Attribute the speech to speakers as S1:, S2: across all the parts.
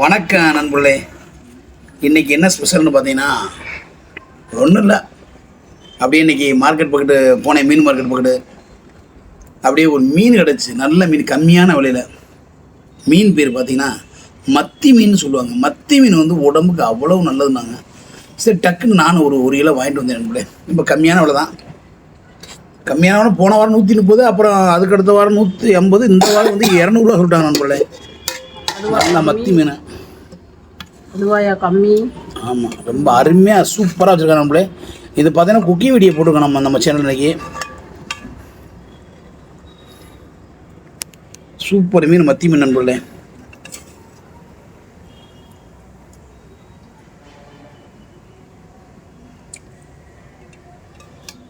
S1: வணக்கம் நண்பர்களே. இன்றைக்கி என்ன ஸ்பெஷல்னு பார்த்தீங்கன்னா ஒன்றும் இல்லை. அப்படியே இன்றைக்கி மார்க்கெட் பக்கத்து போனேன் மீன் மார்க்கெட் பக்கத்து. அப்படியே ஒரு மீன் கிடச்சி நல்ல மீன் கம்மியான விலையில். மீன் பேர் பார்த்தீங்கன்னா மத்தி மீன் சொல்லுவாங்க. மத்தி மீன் வந்து உடம்புக்கு அவ்வளோ நல்லதுனாங்க சரி டக்குன்னு நானும் ஒரு ஒரு கிலோ வாங்கிட்டு வந்தேன் நண்பர்களே. இப்போ கம்மியான விலை தான். கம்மியான விலை போன வாரம் நூற்றி முப்பது அப்புறம் அதுக்கு அடுத்த வாரம் நூற்றி ஐம்பது இந்த வாரம் வந்து இரநூறுவா சொல்லிட்டாங்க நண்பர்களே. நல்லா மத்தி மீன்.
S2: அதுவாயா கம்மி?
S1: ஆமாம் ரொம்ப அருமையாக சூப்பராக வச்சுருக்காங்க நம்மளே. இது பார்த்தீங்கன்னா குக்கி வீடியோ போட்டுருக்கோம் நம்ம நம்ம சேனல் இன்னைக்கு. சூப்பர் மீன் மத்தி மீன் நண்பர்களே.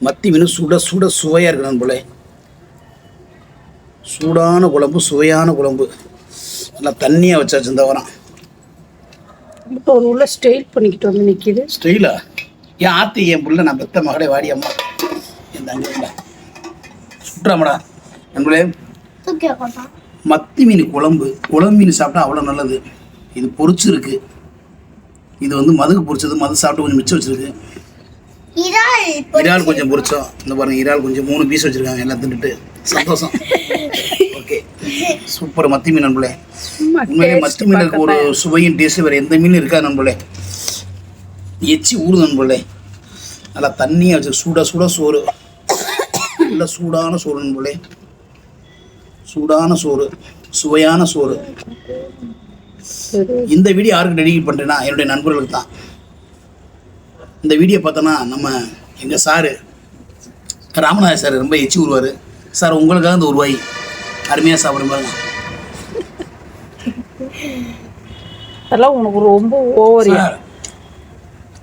S1: மத்தி மீன் சுட சுட சுவையாக இருக்கு நண்பர்களே. சூடான குழம்பு சுவையான குழம்பு. நல்லா தண்ணியாக வச்சாச்சு இந்த வாரம்.
S2: ஒரு உள்ள ஸ்டைல் பண்ணிக்கிட்டு வந்து நிற்கிது
S1: ஸ்டைலா என் ஆத்தி என் புள்ள நான் பெத்த மகளே வாடி அம்மா. என் தங்கடா சுற்றாமடா நண்பர்களே மத்தி மீன் குழம்பு குழம்பு மீன் சாப்பிட்டா அவ்வளோ நல்லது. இது பொரிச்சிருக்கு. இது வந்து மதுக்கு பொரிச்சது மது சாப்பிட்டு கொஞ்சம் மிச்சம் வச்சிருக்கு. இறால் கொஞ்சம் பொரிச்சோம். இந்த பாருங்க இறால் கொஞ்சம் மூணு பீஸ் வச்சிருக்காங்க எல்லாம் தின்னுட்டு. சந்தோஷம். சூப்பர். மத்தி மீன் நண்பர்களே உண்மையிலே மத்தி மீனுக்கு ஒரு சுவையும் டேஸ்ட் வேறு எந்த மீனும் இருக்காது நண்பர்களே எச்சி ஊறு நண்பர்களே நல்லா தண்ணியாக வச்சு சூட சுட சோறு. நல்ல சூடான சோறு நண்பர்களே சூடான சோறு சுவையான சோறு. இந்த வீடியோ யாருக்கு டெடிகேட் பண்ணுறேன்னா என்னுடைய நண்பர்களுக்கு தான். இந்த வீடியோ பார்த்தோன்னா நம்ம எங்கள் சாரு ராமநாதர் சார் ரொம்ப எச்சி ஊறுவார். சார் உங்களுக்காக இந்த ரூபாய் அருமையாக சாப்பிட்ற பாருங்க.
S2: அதெல்லாம் உனக்கு ரொம்ப ஓவரியா
S1: சார்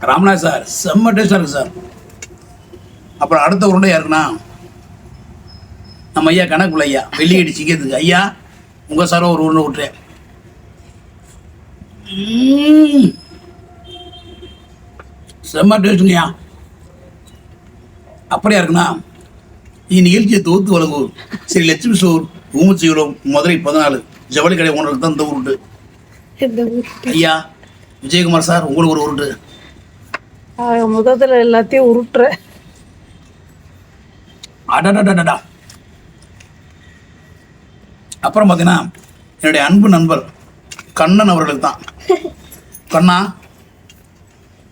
S1: ராமநாத் சார் செம்ம டேஸ்டாக இருக்கு சார். அப்புறம் அடுத்த உருண்டை யாருக்குன்னா நம்ம ஐயா கணக்குள்ள ஐயா வெள்ளியடி சிக்கிறதுக்கு ஐயா உங்கள் சாரோ ஒரு உருண்டை விட்டுறேன் ம்ம். செம்ம டேஸ்ட்டுங்கய்யா அப்படியா இருக்குண்ணா இந்நிகழ்ச்சியை தொகுத்து வழங்குவோம் ஸ்ரீ லட்சுமி ஸ்டோர் ஊமச்சிகுளம் மதுரை பதினாலு. ஜவுளி கடை ஓனருக்கு தான் இந்த
S2: ஊர்.
S1: ஐயா விஜயகுமார் சார் உங்களுக்கு ஒரு உருண்டு
S2: ஆக முதல்ல எல்லாத்தையும் உருட்டுற.
S1: அடடடடடா. அப்புறம் பார்த்தீங்கன்னா என்னுடைய அன்பு நண்பர் கண்ணன் அவர்களுக்கு தான். கண்ணா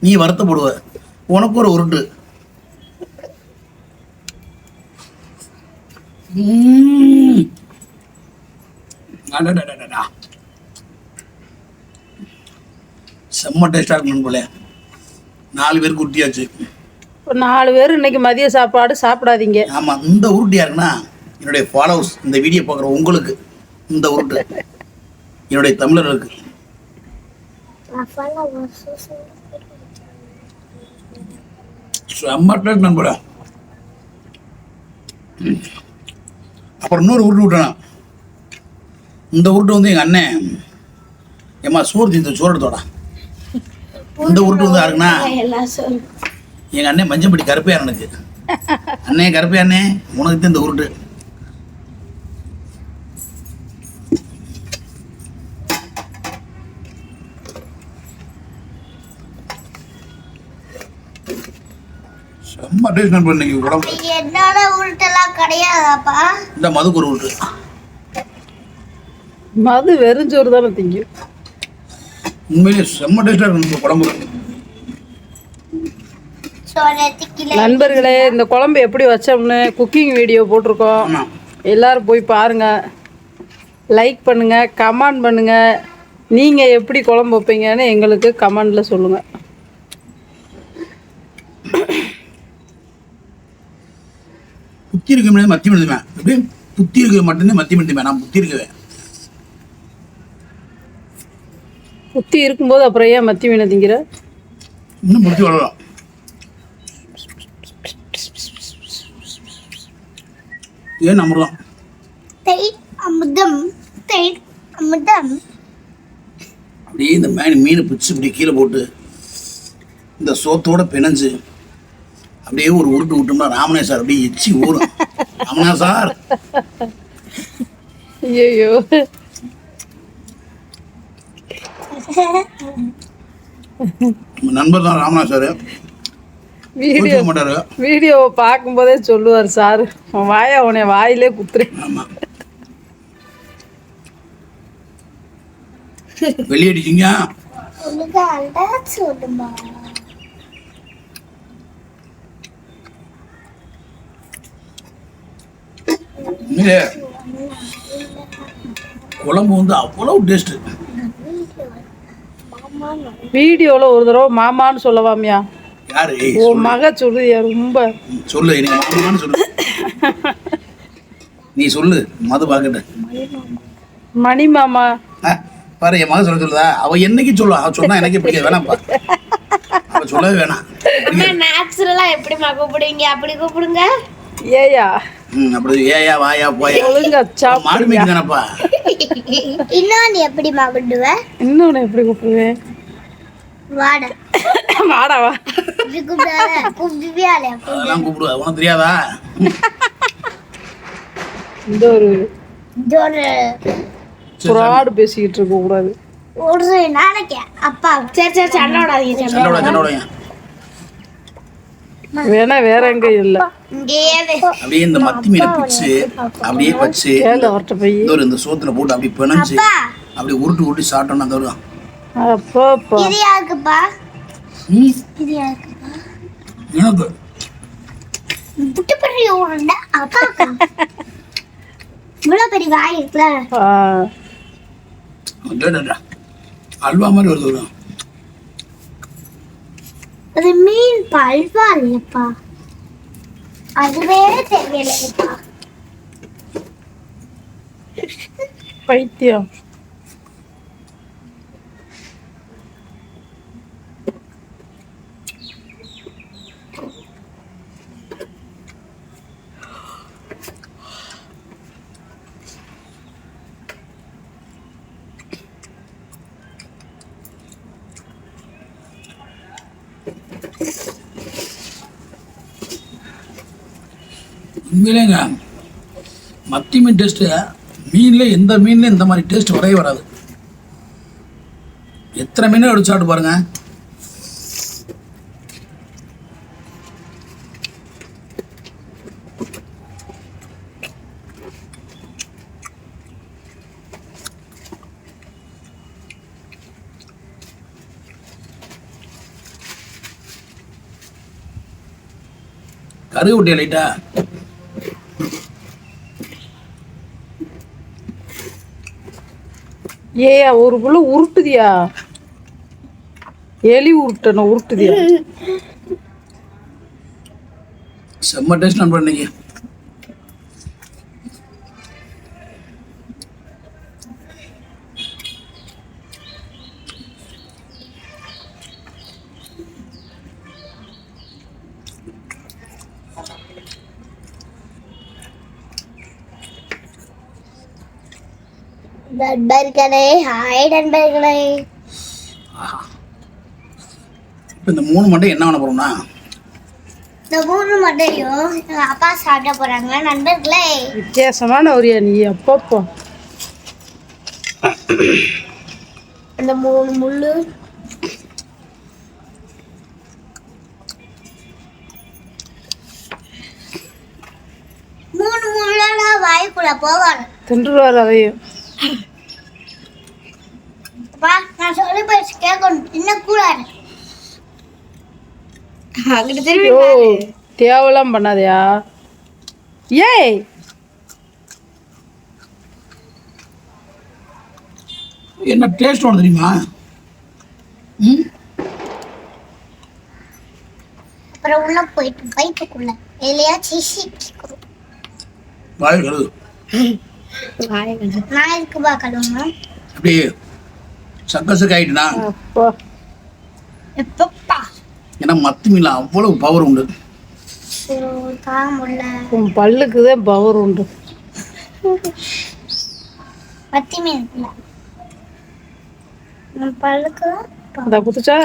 S1: நீ வருத்தப்படுவ. உனக்கு ஒரு உருட்டு. உம். அடடடடடா. செம்ம டேஸ்டாக இருக்கு நண்பர்களே நாலு பேருக்கு குட்டியாச்சு
S2: இப்போ நாலு பேர் இன்னைக்கு மதிய சாப்பாடு சாப்பிடாதீங்க
S1: ஆமாம் இந்த உருட்டு யாருன்னா என்னுடைய ஃபாலோவர்ஸ் இந்த வீடியோ பார்க்குற உங்களுக்கு இந்த உருட்டு என்னுடைய தமிழர்களுக்கு செம்ம டேஸ்ட் நண்பரா. அப்புறம் இன்னொரு உருட்டு விட்டேன் இந்த உருட்டு வந்து எங்கள் அண்ணன். ஏம்மா சோறு தீர்த்து சோறு எடுத்தோடா இந்த உருட்டு வந்து யாருக்குன்னா? எங்கள் அண்ணன் மஞ்சப்படி கருப்பையார் எனக்கு. அண்ணே கருப்பையா அண்ணே உனக்கு தான் இந்த உருட்டு. செம்ம டேஸ்ட் இன்னைக்கு உடம்பு.
S3: என்னோட உருட்டெல்லாம் கிடையாதாப்பா?
S1: இந்த மதுக்கு ஒரு உருட்டு.
S2: மது வெறுஞ்சோறு தானே திங்கும்
S1: உண்மையிலேயே செம்ம டேஸ்டாக இருக்கு நண்பர் உடம்புக்கு
S3: சோழத்துக்கு
S2: நண்பர்களே இந்த குழம்பு எப்படி வச்சோம்னு குக்கிங் வீடியோ போட்டிருக்கோம். எல்லாரும் போய் பாருங்க. லைக் பண்ணுங்க கமெண்ட் பண்ணுங்க. நீங்க எப்படி குழம்பு வைப்பீங்கன்னு எங்களுக்கு கமெண்ட்ல சொல்லுங்க.
S1: புத்தி இருக்க முடியாது மத்தி எப்படி புத்தி இருக்க மட்டும்தான் மத்தி மிழுதுவேன் நான் புத்தி இருக்குவேன்
S2: குத்தி இருக்கும்போது அப்புறம் ஏன் மத்தி மீனை திங்கிற?
S1: இன்னும் புத்தி வளரலாம் ஏன் நம்பலாம்
S3: தேய் அமுதம் தேய் அமுதம்.
S1: அப்படியே இந்த மீன் மீனை பிடிச்சி இப்படி கீழே போட்டு இந்த சோத்தோட பிணைஞ்சு அப்படியே ஒரு உருட்டு விட்டோம்னா ராமனே சார் அப்படியே எச்சி ஊறும் ராமனா சார்.
S2: ஐயோ
S1: நண்பர் தான் ராமநாத் சார்.
S2: வீடியோ வீடியோவை பார்க்கும்போதே சொல்லுவார் சார் உன் வாயா உன்னை வாயிலே குத்துறேன்
S1: வெளியடிச்சிங்க குழம்பு வந்து அவ்வளவு டேஸ்ட்டு
S2: வீடியோவில் ஒரு தடவை மாமான்னு சொல்லவாமியா. உன் மக சொல்லுதியா ரொம்ப.
S1: சொல்லு நீ மாமான்னு சொல்லு. நீ சொல்லு மது பாக்கட்டு.
S2: மணி மாமா.
S1: பாரு என் மகன் சொல்ல சொல்லுதா. அவ என்னைக்கு சொல்லுவா? அவ சொன்னா எனக்கே பிடிக்காது வேணாம்ப்பா. அவ சொல்லவே வேணாம்.
S3: நேச்சுரலா எப்படிமா கூப்பிடுவீங்க? அப்படி கூப்பிடுங்க.
S2: ஏயா.
S1: ம் அப்படி ஏயா வாயா போயா.
S2: ஒழுங்கா
S1: மாடு மேய்க்கு தானப்பா.
S3: இன்னொன்னு எப்படிமா கூப்பிடுவ
S2: இன்னொன்று எப்படி கூப்பிடுவேன்
S3: வாட.
S2: வாடாவா
S1: கூப்பிடுவா உனக்கு தெரியாதா?
S2: இந்த ஒரு புறாடு பேசிக்கிட்டு இருக்க கூடாது
S3: ஒரு நாளைக்கு. அப்பா. சரி சரி சண்டை விடாதீங்க
S1: சண்டை விட சண்டை விடையா
S2: வேணா வேற எங்க இல்லை.
S1: அப்படியே இந்த மத்தி மீனை பிச்சு அப்படியே வச்சு ஒரு இந்த சோத்துல போட்டு அப்படியே பிணைஞ்சு
S3: அப்பா.
S1: அப்படியே உருட்டி உருட்டி சாப்பிட்டோம்னா அந்த
S3: இது யாருக்குப்பா?
S1: எனக்கு. அல்வா மாதிரி வருது வரும்
S3: அது மீன் பல்வா இல்லப்பா. அது வேற தெரியலப்பா
S2: பைத்தியம்.
S1: உண்மையிலேங்க மத்தி மீன் டேஸ்ட்டு மீனில் எந்த மீன்லையும் இந்த மாதிரி டேஸ்ட் வரவே வராது. எத்தனை மீனை எடுத்து சாப்பிட்டு பாருங்க. கருகு விட்டியா லைட்டா
S2: ஏயா ஒரு புள்ள உருட்டுதியா? எலி உருட்டணும் உருட்டுதியா?
S1: செம்ம டேஸ்ட் நான் பண்ணீங்க
S3: நண்பர்களே ஹாய் நண்பர்களே.
S1: இப்போ இந்த மூணு மண்டை என்ன பண்ண போறோம்னா?
S3: இந்த மூணு மட்டையும் எங்க அப்பா சாப்பிட போறாங்க நண்பர்களே.
S2: வித்தியாசமான ஒரு நீ அப்பப்போ
S3: அந்த மூணு முள்ளு. மூணு முள்ளெல்லாம் வாய்க்குள்ள போகணும்.
S2: தின்றுவார் அதையும்
S3: அப்பா நான் சொல்லி போயிடுச்சு கேட்கணும். இன்னும் கூடாது அங்கிட்டு திரும்பி
S2: தேவலாம் பண்ணாதயா. ஏய்!
S1: என்ன டேஸ்ட் ஒன்று தெரியுமா?
S3: அப்புறம் உள்ள போயிட்டு பைப்புக்குள்ள இல்லையா சிசி
S1: வாய்
S3: நான் இதுக்கு பார்க்கணும்
S1: அப்படியே சக்க சக்க ஆயிட்டுனா ஏன்னா மத்தி மீனில் அவ்வளவு பவர் உண்டு.
S2: உன் பல்லுக்கு தான் பவர் உண்டு
S3: மத்தி மீன் பல்லுக்கு
S2: அந்த குத்துச்சா?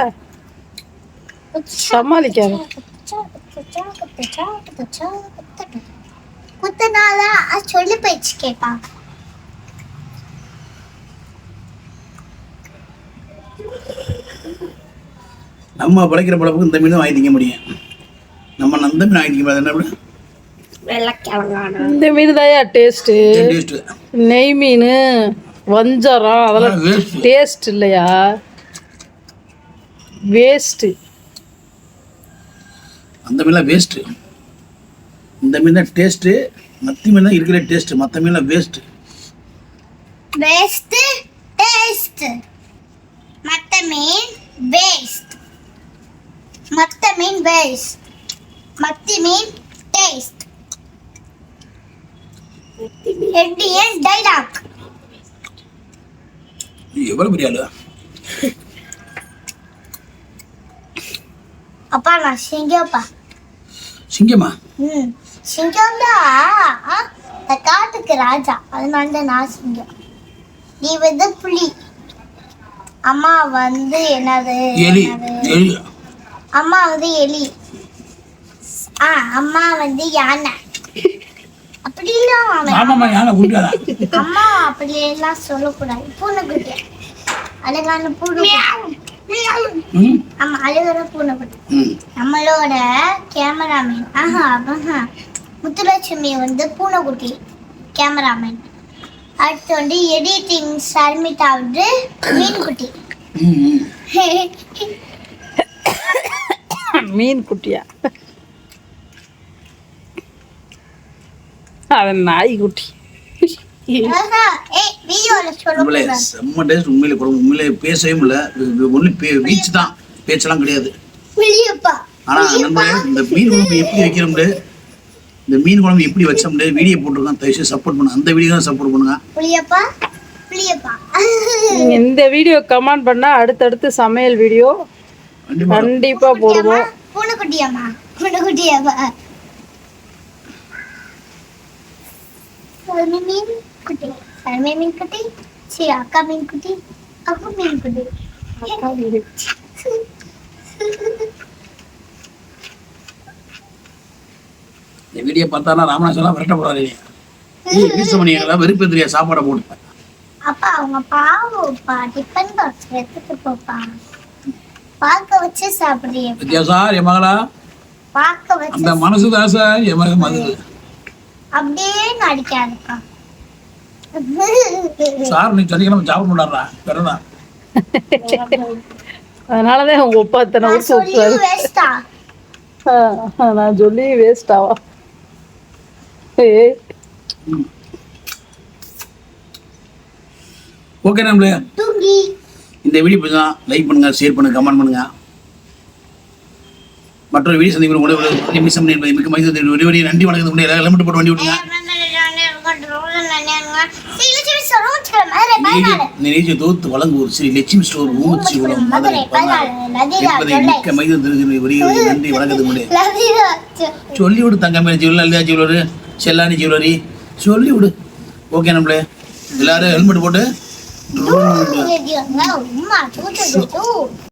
S2: சமாளிக்காத.
S3: குத்தனாதான் அது சொல்லி போயிடுச்சு கேட்பாங்க
S1: நம்ம பிழைக்கிற பழப்புக்கு இந்த மீன் வாங்கி திங்க முடியும். நம்ம அந்த மீன் வாங்கி திங்க முடியாது.
S2: இந்த மீன் தாயா டேஸ்ட்டு
S1: டேஸ்ட்டு
S2: நெய் மீன் வஞ்சரம் அதெல்லாம்
S1: வேஸ்ட்டு
S2: டேஸ்ட் இல்லையா? வேஸ்ட்டு
S1: அந்த மீன்லாம் வேஸ்ட்டு இந்த மீன் தான் டேஸ்ட்டு மத்தி மீன் தான் இருக்கிற டேஸ்ட்டு மற்ற மீன்லாம் வேஸ்ட்டு
S3: வேஸ்ட் டேஸ்ட் மத்த மீன் வேஸ்ட் மத்த மீன் வேஸ்ட் மத்தி மீன் டேஸ்ட் எட்டியன் டைலாக்
S1: எவ்வளோ பெரிய ஆளு?
S3: அப்பா நான் சிங்கப்பா.
S1: சிங்கமா
S3: ம். சிங்கம் தான் காட்டுக்கு ராஜா. அதனால தான் நான் சிங்கம். நீ வந்து புலி. அம்மா வந்து என்னது?
S1: எலி.
S3: என்னது?
S1: எலி.
S3: அம்மா வந்து எலி. ஆ அம்மா வந்து யானை. அவன்
S1: ஆமாம்மா யானை குடிக்காதா
S3: அம்மா அப்படியெல்லாம் சொல்லக்கூடாது. பூனைக்குட்டி அழகான
S1: ம்.
S3: ஆமா அழகான பூனைக்குட்டி நம்மளோட கேமராமேன். ஆஹா ஆஹா. முத்துலட்சுமி வந்து பூனைக்குட்டி கேமராமேன். அடுத்து வந்து எடிட்டிங் சர்மிதா வந்து மீன்குட்டி.
S2: மீன் குட்டியா அது நாய் குட்டி
S3: ஆஹா, ஏய் வீடியோல
S1: உண்மையிலே
S3: சொல்லக்கூடாது
S1: செம்ம டேஸ்ட் உண்மையிலே குழம்பு உண்மையிலே பேசவே முடியல. ஒன்லி பே பீச் தான். பேச்செல்லாம் கிடையாது. நண்பர்களே இந்த மீன் குழம்பு எப்படி வைக்கிறோம்னு இந்த மீன் குழம்பு எப்படி வச்சோம்னு வீடியோ போட்டிருக்கோம் தயவுசெய்து சப்போர்ட் பண்ணுங்க. அந்த வீடியோ தான் சப்போர்ட் பண்ணுங்க.
S3: புளியப்பா? புளியப்பா.
S2: நீங்க இந்த வீடியோ கமெண்ட் பண்ணா அடுத்தடுத்து சமையல் வீடியோ கண்டிப்பா. போடுவோம்.
S3: சல்மி மீன் குட்டி சல்மி மீன் குட்டி சரி அக்கா மீன் குட்டி அக்கா மீன். குட்டி
S1: இந்த வீடியோ பார்த்தாலாம் ராமநாசம்லாம் விரட்ட போறாரு ஏய் வீசமணியெல்லாம் வெறுப்பு தெரியா சாப்பாடை போட்டு.
S3: அப்பா அவங்க பாவம்ப்பா டிஃபன் பாக்ஸ் எடுத்துட்டு போப்பா? பார்க்க வச்சு சாப்பிடுறிய
S1: வித்தியாசம் என் மகளா?
S3: பார்க்க வச்சு
S1: அந்த மனசு தான் சார் என் மகன் மது
S3: அப்படியே நடிக்காதுப்பா.
S1: சார் நீ சனிக்கிழமை சாப்பிட முடியாதா பிறந்தா
S2: அதனாலதான் உங்க ஒப்பா
S3: நான் சொல்லி வேஸ்டா
S2: ஆ, நான் சொல்லி வேஸ்ட் ஆவா?
S1: ஓகே நம்மளே.
S3: தூங்கி.
S1: இந்த வீடியோ பிடிச்சா லைக் பண்ணுங்க ஷேர் பண்ணுங்க கமெண்ட் பண்ணுங்க. மற்றொரு வீடியோ சந்திப்பு உங்களை மிஸ் என்பதை மிக்க மகிழ்ச்சி ஒரு நன்றி வணக்கத்துக்கு முன்னாடி ஹெல்மெட் போட்டு வண்டி விட்டுங்க நிகழ்ச்சியை தொகுத்து வழங்குவோர் ஸ்ரீ லட்சுமி ஸ்டோர் ஊச்சி உலகம் மதுரை என்பதை மிக்க மகிழ்ச்சி தெரிஞ்சு ஒரு நன்றி வணக்கத்துக்கு முன்னாடி சொல்லி விடு Thangamayil jewellery Lalitha jewellery Chellani jewellery. சொல்லி விடு. ஓகே நம்மளே. எல்லாரும் ஹெல்மெட் போட்டு.